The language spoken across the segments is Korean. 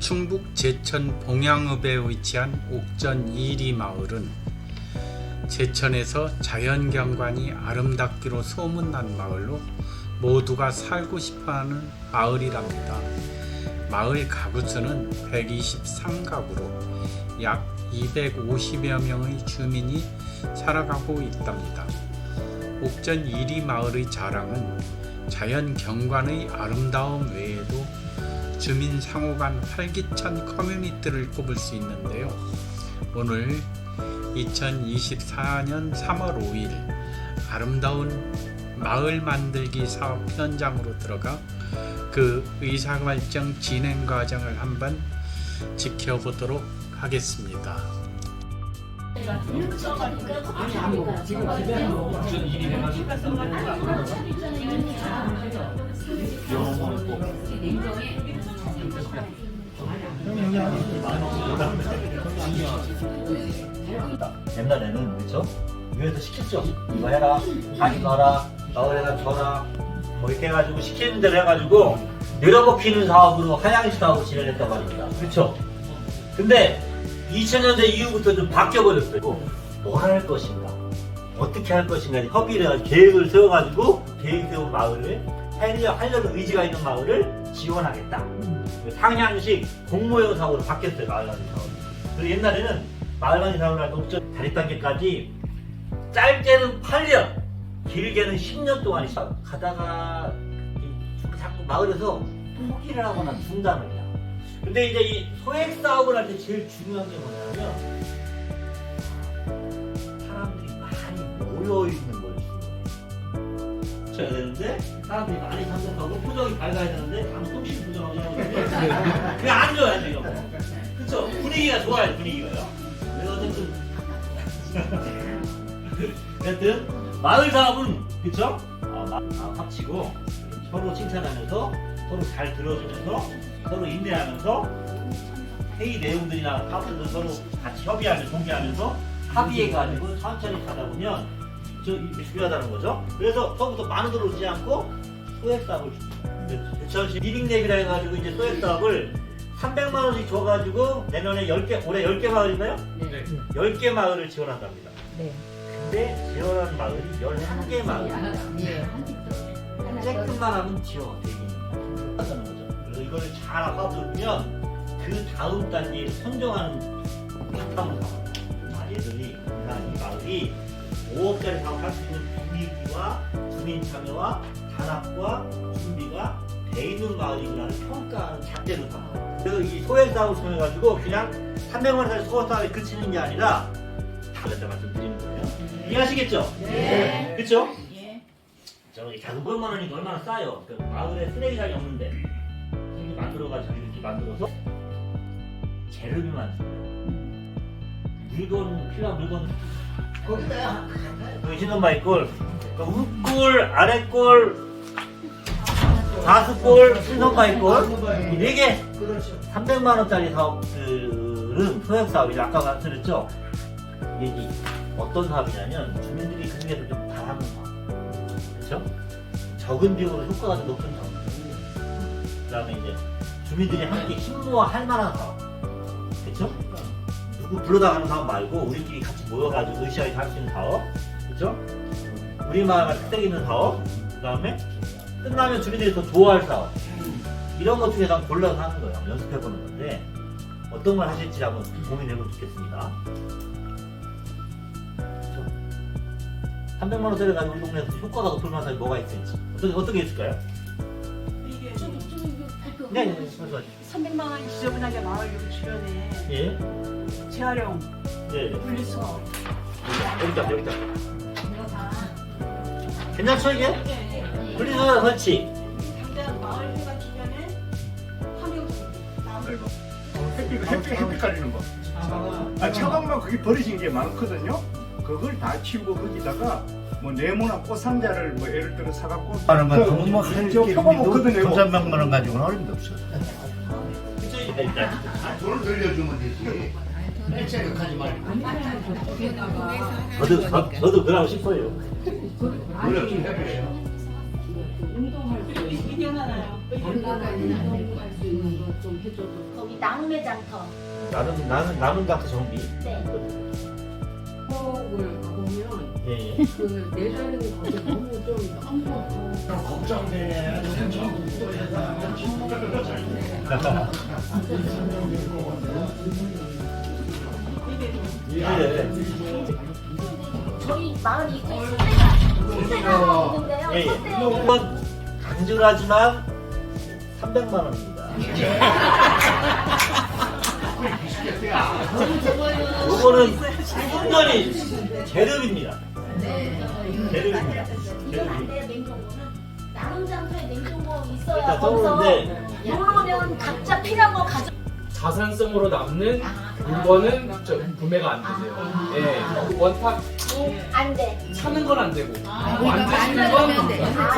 충북 제천 봉양읍에 위치한 옥전 이리 마을은 제천에서 자연경관이 아름답기로 소문난 마을로 모두가 살고 싶어하는 마을이랍니다. 마을 가구 수는 123가구로 약 250여 명의 주민이 살아가고 있답니다. 옥전 이리 마을의 자랑은 자연 경관의 아름다움 외에도 주민 상호 간 활기찬 커뮤니티를 꼽을 수 있는데요. 오늘 2024년 3월 5일 아름다운 마을 만들기 사업 현장으로 들어가 그 의사결정 진행 과정을 한번 지켜보도록 하겠습니다. 옛날에는 그렇죠? 위에서 시켰죠. 이거 해라, 가지 마라, 마을에다 줘라, 뭐 이렇게 해가지고 시키는 대로 해가지고 내려먹히는 사업으로 사업을 진행했단 말입니다. 그렇죠? 근데 2000년대 이후부터 좀 바뀌어버렸어요. 뭘 할 것인가, 어떻게 할 것인가 협의를 해가지고 계획을 세워가지고 계획 세운 마을을 하려, 하려는 의지가 있는 마을을 지원하겠다. 상향식 공모형 사업으로 바뀌었어요, 마을관리 사업이. 그리고 옛날에는 마을관리 사업을 할때 옥전 자립 단계까지 짧게는 8년, 길게는 10년 동안 있어. 가다가 이- 자꾸 마을에서 포기를 하거나 중단을. 근데 이제 이 소액 사업을 할 때 제일 중요한 게 뭐냐면 사람들이 많이 모여 있는 걸 중요해요. 쳐야 되는데 사람들이 많이 참석하고 표정이 밝아야 되는데 방송실 표정하고 하는데 그게 안 좋아요 지금. 그쵸? 분위기가 좋아요 분위기가요. 그래서 어쨌든 하여튼 마을 사업은 그쵸? 어, 마- 아, 합치고 서로 칭찬하면서 서로 잘 들어주면서 서로 인내하면서 회의 내용들이나 사업들도 서로 같이 협의하면서 공개하면서 합의해가지고 천천히 가다 보면 저 이게 중요하다는 거죠. 그래서 처음부터 많은 돈 오지 않고 소액 사업을 줍니다. 대천시 리빙 랩이라 해가지고 이제 소액 사업을 300만 원씩 줘가지고 내년에 10개 올해 10개 마을인가요? 네. 10개 마을을 지원한답니다. 네. 근데 지원한 마을이 11개 마을입니다. 예. 쬐끔만 하면 지원 되기는 하는 거죠. 그래서 이거를 잘 보면 그 다음 단계에 선정하는 바탕 사업. 아, 얘들이 이 마을이 5억짜리 사업할 수 있는 분위기와 주민 참여와 단합과 준비가 돼 있는 마을이구나를 평가하는 잣대로 삼아. 그래서 이 소액 사업을 통해 가지고 그냥 300만 원짜리 소액 사업에 그치는 게 아니라 다른 데 말씀드리는 거예요. 이해하시겠죠? 네. 그렇죠? 예. 저기 작은 몇만 원이 얼마나 싸요? 그 마을에 쓰레기장이 없는데 만들어가지고 이렇게 만들어서 재료비만 써요. 물건 필요한 물건 그 신혼바이 꼴, 그 윗골, 아랫골, 다섯골, 신혼바이 꼴, 이네 개. 300만 원짜리 사업들은 소액 사업이죠. 아까 말씀드렸죠. 이게 이 어떤 사업이냐면 주민들이 그 중에서 좀 바라는 사업. 그렇죠? 적은 비용으로 효과가 더 높은 사업. 그 다음에 이제 주민들이 함께 힘 모아 할 만한 사업. 그렇죠? 누구 불러다 가는 사업 말고 우리끼리 같이 모여가지고 으쌰으쌰 할수 있는 사업. 그렇죠? 우리 마을과 특색 있는 사업. 그 다음에 끝나면 주민들이 더 좋아할 사업. 이런 것 한번 골라서 하는 거예요. 연습해보는 건데 어떤 걸 하실지 한번 고민해보면 좋겠습니다. 그렇죠? 300만 원짜리 가지고 우리 동네에서 효과가 높을 만한 사람이 뭐가 있을지 어떻게 어떻게 있을까요? 네, 네, 말씀하시죠. 300만 원 지저분하게 마을 여기 주변에 예, 재활용, 예, 예. 분리수거. 여기 있다, 여기 있다. 괜찮죠 이게? 분리수거 설치. 당장 마을 회관 주변에 환경 나무 햇빛, 햇빛, 햇빛 가리는 거. 아, 차가우면 그게 버려진 게 많거든요. 그걸 다 치우고 거기다가 뭐 네모나 꽃 상자를 뭐 예를 들어 사갖고 하는 건게 표고 먹거든요. 이거. 300만 원 가지고는 어림도 없어. 일단. 돈을 돌려주면 되지. 생각하지 말고. 저도 저, 저도 그러고 싶어요. 거좀 해줘도 거기 낙매장터. 나는 나는 나는 닥터 정비. 네. 그 내자는 것이 너무 좀 너무 걱정되네. 이제 저희 마을 선대가 선대가 있는데요. 예, 예. 선대 이건 간절하지만 300만 원입니다. 이거는 순전히 재료입니다. 재료입니다. 이건 안 돼요 냉장고는. 나눔장터에 냉장고 있어야 일단 거기서 떠오르는데 오면 각자 필요한 거 가져. 자산성으로 남는 물건은 저 구매가 안 되세요. 예. 원탁도 안 돼. 사는 건 안 되고 그러니까 만드시는 건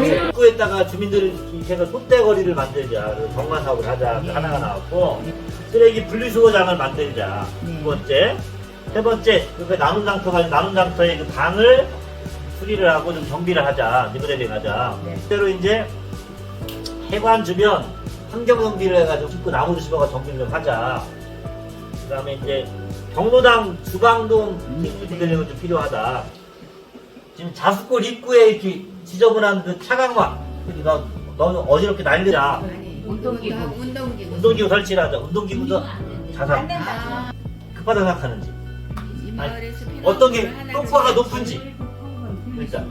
네. 입구에다가 주민들이 이렇게 해서 돛대거리를 만들자. 그래서 정관 사업을 하자. 그 하나가 나왔고 쓰레기 분리수거장을 만들자. 두 번째. 세 번째, 그 남은 장터가 남은 장터의 그 방을 수리를 하고 좀 정비를 하자. 리모델링 하자. 그대로 이제 해관 주변 환경 정비를 해가지고 짚고 나무를 심어가 정비를 좀 하자. 그 다음에 이제 경로당 주방동 리모델링은 좀 필요하다. 지금 자수골 입구에 이렇게 지저분한 그 차강막 그너 너는 어지럽게 난리야 운동기구 운동기구 운동기구 설치를 하자 운동기구도 안 자산 된다. 급하다 생각하는지 필요한 어떤 게 똑바가 좀 높은지 일단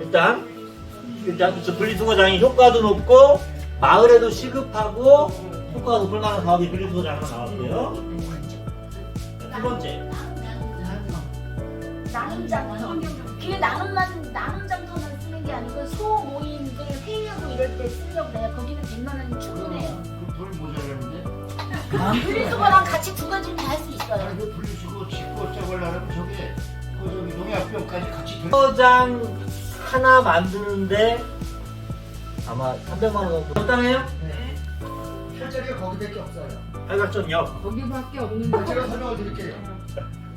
일단 일단 저 분리수거장이 효과도 높고 마을에도 시급하고 효과가 높을 만한 사업이 분리수거장 하나 나왔고요 두 번째 나눔장터. 그게 나눔만 나눔장터만 쓰는 게 아니고 소 모임들 회의하고 이럴 때 쓰려고 해요. 거기는 100만 원이 충분해요. 돌 모자라는데? 분리수거랑 같이 두 가지를 다 할 수 있어요. 어쩌고 하려면 저게 그 저기 농약병까지 같이 들 수거장 하나 만드는데 아마 300만 원 정도 적당해요? 실제로 거기밖에 없어요. 팔각정역 거기밖에 없는 거 제가 설명을 드릴게요.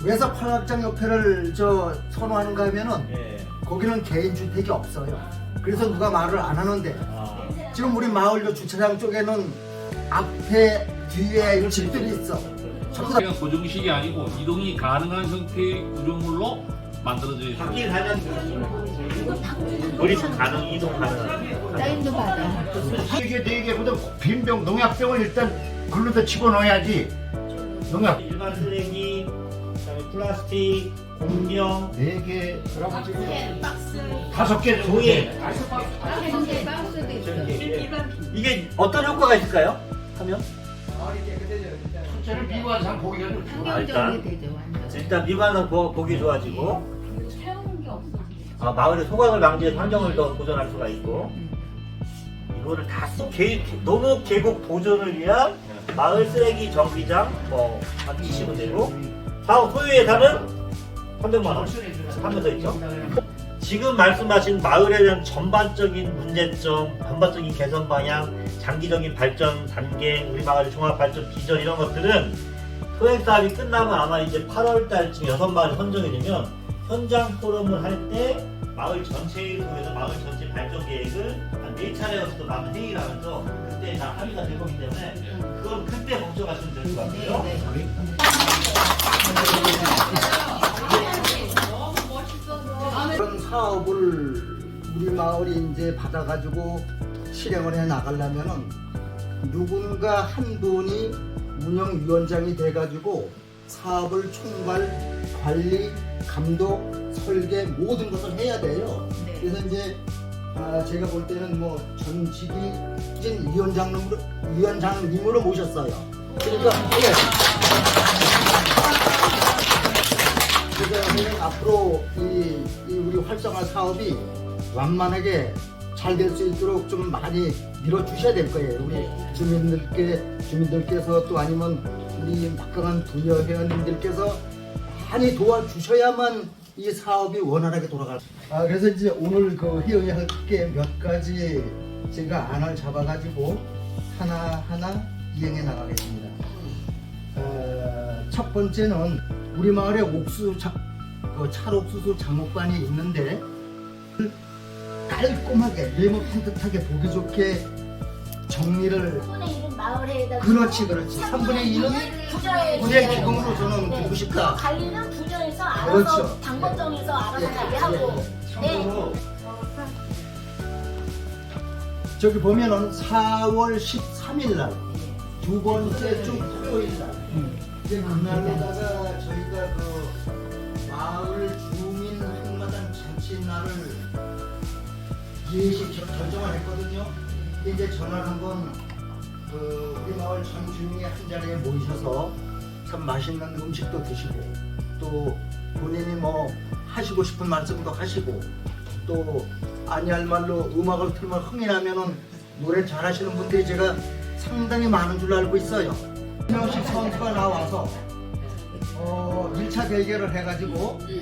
왜서 팔각정 협회를 저 선호하는가 하면은 예. 거기는 개인 주택이 없어요. 그래서 누가 말을 안 하는데 아. 지금 우리 마을 요 주차장 쪽에는 앞에 뒤에 집들이 있어. 다 그냥 고정식이 아니고 이동이 가능한 형태의 구조물로 만들어져 있어요. 바퀴 달려 우리 가능 이동 가능한 사인도 받아 이게 네 개보다 빈병 농약병을 일단 글로다 집어넣어야지. 농약. 일반 쓰레기 그다음에 플라스틱 공경 네개. 다섯 개 정도 종이 돼. 현재 박스도 있어 이게 어떤 효과가 있을까요? 하면 첫째는 미관상 보기가 좀 좋아 환경정리 되죠 완전. 일단 미관은 보, 보기 좋아지고. 채우는 게 없어. 아, 마을의 소각을 방지해서 환경을 더 보존할 수가 있고. 이거를 다 써- 계, 너무 계곡 보존을 위한 마을 쓰레기 정비장 뭐 만드시면 되고 사업 소유 예산은 300만 원. 하면서 있죠. 지금 말씀하신 마을에 대한 전반적인 문제점, 전반적인 개선 방향, 장기적인 발전 단계, 우리 마을의 종합 발전 비전 이런 것들은 소액 사업이 끝나면 아마 이제 8월 달쯤 여섯 마을이 선정이 되면 현장 포럼을 할 때 마을 전체를 통해서 마을 전체 발전 계획을 한 네 차례여서 많은 회의를 하면서 그때 다 합의가 될 거기 때문에 그건 그때 걱정하시면 될 것 같고요. 그런 사업을 우리 마을이 이제 받아가지고 실행을 해 나가려면은 누군가 한 분이 운영위원장이 돼가지고 사업을 총괄, 관리, 감독, 설계 모든 것을 해야 돼요. 그래서 이제 아, 제가 볼 때는 뭐 전직이 진 위원장님으로 위원장님으로 모셨어요. 그러니까 예. 그래서 앞으로 이, 이 우리 활성화 사업이 완만하게 잘 될 수 있도록 좀 많이 밀어주셔야 될 거예요. 우리 주민들께 주민들께서 또 아니면 우리 막강한 부녀 회원님들께서 많이 도와주셔야만 이 사업이 원활하게 돌아갈. 아 그래서 이제 오늘 그 회의할 게 몇 가지 제가 안을 잡아가지고 하나 하나 이행해 나가겠습니다. 어, 첫 번째는 우리 마을에 옥수 자, 그 찰옥수수 장목관이 있는데 깔끔하게 레모 산뜻하게 보기 좋게 정리를 3분의 1은 마을회에다 그렇지 그렇지. 3분의 1은 부저에 군의 기금으로 저는 네. 두고 싶다. 관리는 부저에서 알아서 그렇죠. 당번정에서 알아서 예, 관리하고. 예, 네. 참고로 저기 보면은 4월 13일 날 두 번째 주 토요일 날. 이제 그날에다가 저희가 그 마을 주민 한마당 잔치 날을 결- 결정을 했거든요. 이제 전화를 한번 그 우리 마을 전 주민이 한 자리에 모이셔서 참 맛있는 음식도 드시고 또 본인이 뭐 하시고 싶은 말씀도 하시고 또 아니 할 말로 음악을 틀면 흥이 나면은 노래 잘하시는 분들이 제가 상당히 많은 줄 알고 있어요. 한 명씩 선수가 나와서 어 1차 대결을 해가지고 1,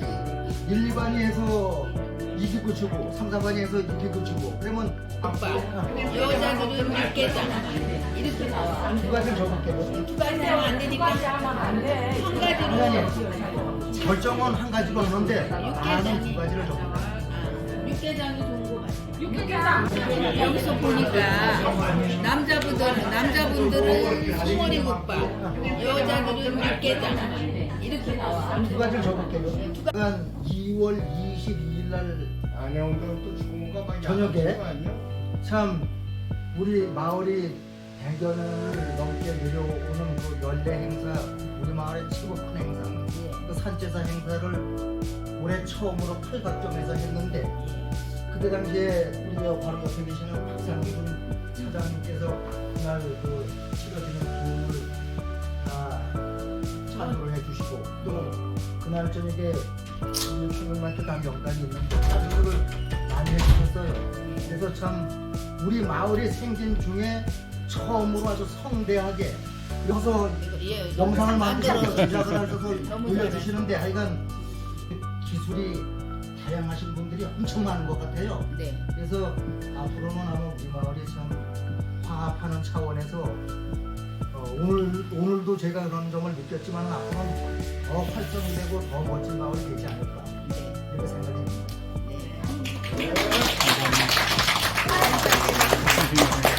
2반이 해서 이기고 주고 3, 4반이 해서 이기고 주고 그러면 여자들은 몇 개잖아. 이렇게 나와. 적을게요. 두 가지 하면 안 되니까 한 가지로 아니 결정은 한 가지로 하는데 나는 두 가지를 적을게요. 육개장이 좋은 거 같아. 육개장. 여기서 보니까 남자분들은 남자분들은 덩어리 국밥, 여자들은 육개장 이렇게 나와. 두 가지를 적을게요. 그간 2월 22일 날 안녕들은 또 죽은 거 저녁에? 참 우리 마을이 100여년을 넘게 내려오는 그 연례 행사 우리 마을의 최고 큰 행사 그 산제사 행사를 올해 처음으로 팔각정에서 했는데 그때 당시에 우리 저 바로 옆에 계시는 박상준 사장님께서 그날 그 치러지는 기금을 다 찬조를 해주시고 또 그날 저녁에 우리 주민한테 다 명단이 있는데 찬조를 많이 해주셨어요. 그래서 참 우리 마을이 생긴 중에 처음으로 아주 성대하게 여기서 예, 영상을 만들어서 제작을 하셔서 올려주시는데 하여간 기술이 다양하신 분들이 엄청 많은 것 같아요. 네. 그래서 앞으로는 아마 우리 마을이 참 화합하는 차원에서 오늘, 오늘도 제가 그런 점을 느꼈지만 앞으로는 더 활성화되고 더 멋진 마을이 되지 않을까 이렇게 생각이 듭니다. 네. 네. 감사합니다.